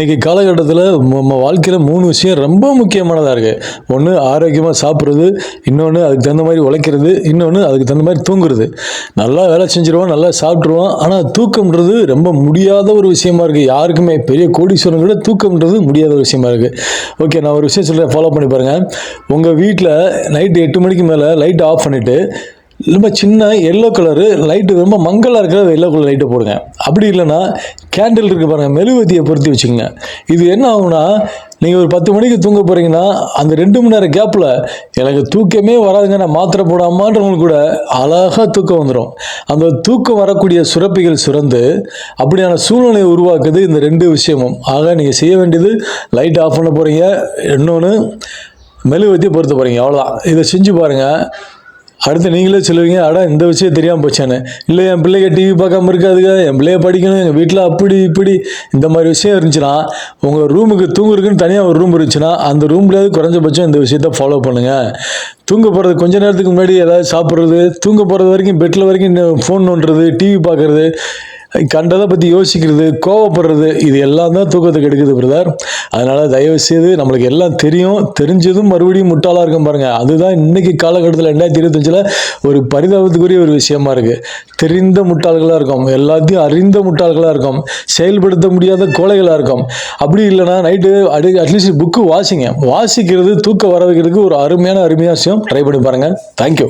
இன்னைக்கு காலகட்டத்தில் நம்ம வாழ்க்கையில் மூணு விஷயம் ரொம்ப முக்கியமானதாக இருக்குது ஒன்று ஆரோக்கியமாக சாப்பிட்றது இன்னொன்று அதுக்கு தகுந்த மாதிரி உழைக்கிறது இன்னொன்று அதுக்கு தகுந்த மாதிரி தூங்குறது. நல்லா வேலை செஞ்சிருவோம் நல்லா சாப்பிட்ருவோம் ஆனால் தூக்கம்ன்றது ரொம்ப முடியாத ஒரு விஷயமா இருக்குது யாருக்குமே பெரிய கோடீஸ்வரன் கூட தூக்கம்ன்றது முடியாத ஒரு விஷயமா இருக்குது ஓகே நான் ஒரு விஷயம் சொல்கிறேன் ஃபாலோ பண்ணி பாருங்கள் உங்கள் வீட்டில் நைட்டு எட்டு மணிக்கு மேலே லைட் ஆஃப் பண்ணிவிட்டு ரொம்ப சின்ன எல்லோ கலரு லைட்டு ரொம்ப மங்கலாக இருக்கிற எல்லோ கலர் லைட்டை போடுங்க. அப்படி இல்லைன்னா கேண்டில் இருக்குது பாருங்கள் மெழுகுவத்தியை பொருத்தி வச்சுக்கோங்க. இது என்ன ஆகும்னா நீங்கள் ஒரு பத்து மணிக்கு தூங்க போகிறீங்கன்னா அந்த ரெண்டு மணி நேரம் கேப்பில் எனக்கு தூக்கமே வராதுங்க நான் மாத்திரை போடாமான்றவங்களுக்கு கூட அழகாக தூக்கம் வந்துடும் அந்த தூக்கம் வரக்கூடிய சுரப்பிகள் சுரந்து அப்படியான சூழ்நிலையை உருவாக்குது இந்த ரெண்டு விஷயமும். ஆக நீங்கள் செய்ய வேண்டியது லைட் ஆஃப் பண்ண போகிறீங்க இன்னொன்று மெழுகுவத்தியை பொருத்த போகிறீங்க அவ்வளோதான் இதை செஞ்சு பாருங்கள் அடுத்து நீங்களே சொல்லுவீங்க அடா இந்த விஷயம் தெரியாமல் போச்சானே. இல்லை என் பிள்ளைங்க டிவி பார்க்காம இருக்காதுங்க என் பிள்ளைய படிக்கணும் எங்கள் வீட்டில் அப்படி இப்படி இந்த மாதிரி விஷயம் இருந்துச்சுன்னா உங்கள் ரூமுக்கு தூங்குறதுக்குன்னு தனியாக ஒரு ரூம் இருந்துச்சுன்னா அந்த ரூம்லேயாவது குறைஞ்சபட்சம் இந்த விஷயத்த ஃபாலோ பண்ணுங்கள் தூங்க போகிறது கொஞ்ச நேரத்துக்கு முன்னாடி ஏதாவது சாப்பிட்றது தூங்க போகிறது வரைக்கும் பெட்டில் வரைக்கும் ஃபோன் நோண்டுறது டிவி பார்க்குறது கண்டதை பற்றி யோசிக்கிறது கோவப்படுறது இது எல்லாம் தான் தூக்கத்துக்கு எடுக்குது பிரதர் அதனால் தயவு செய்து நம்மளுக்கு எல்லாம் தெரியும். தெரிஞ்சதும் மறுபடியும் முட்டாளாக இருக்கும் பாருங்கள் அதுதான் இன்னைக்கு காலகட்டத்தில் ரெண்டாயிரத்தி இருபத்தஞ்சில் ஒரு பரிதாபத்துக்குரிய ஒரு விஷயமா இருக்குது தெரிந்த முட்டாள்களாக இருக்கும் எல்லாத்தையும் அறிந்த முட்டாள்களாக இருக்கும் செயல்படுத்த முடியாத கோலைகளாக இருக்கும் அப்படி இல்லைன்னா நைட்டு அடி அட்லீஸ்ட் புக்கு வாசிங்க. வாசிக்கிறது தூக்கம் வர வைக்கிறதுக்கு ஒரு அருமையான அருமையான விஷயம். ட்ரை பண்ணி பாருங்கள் தேங்க்யூ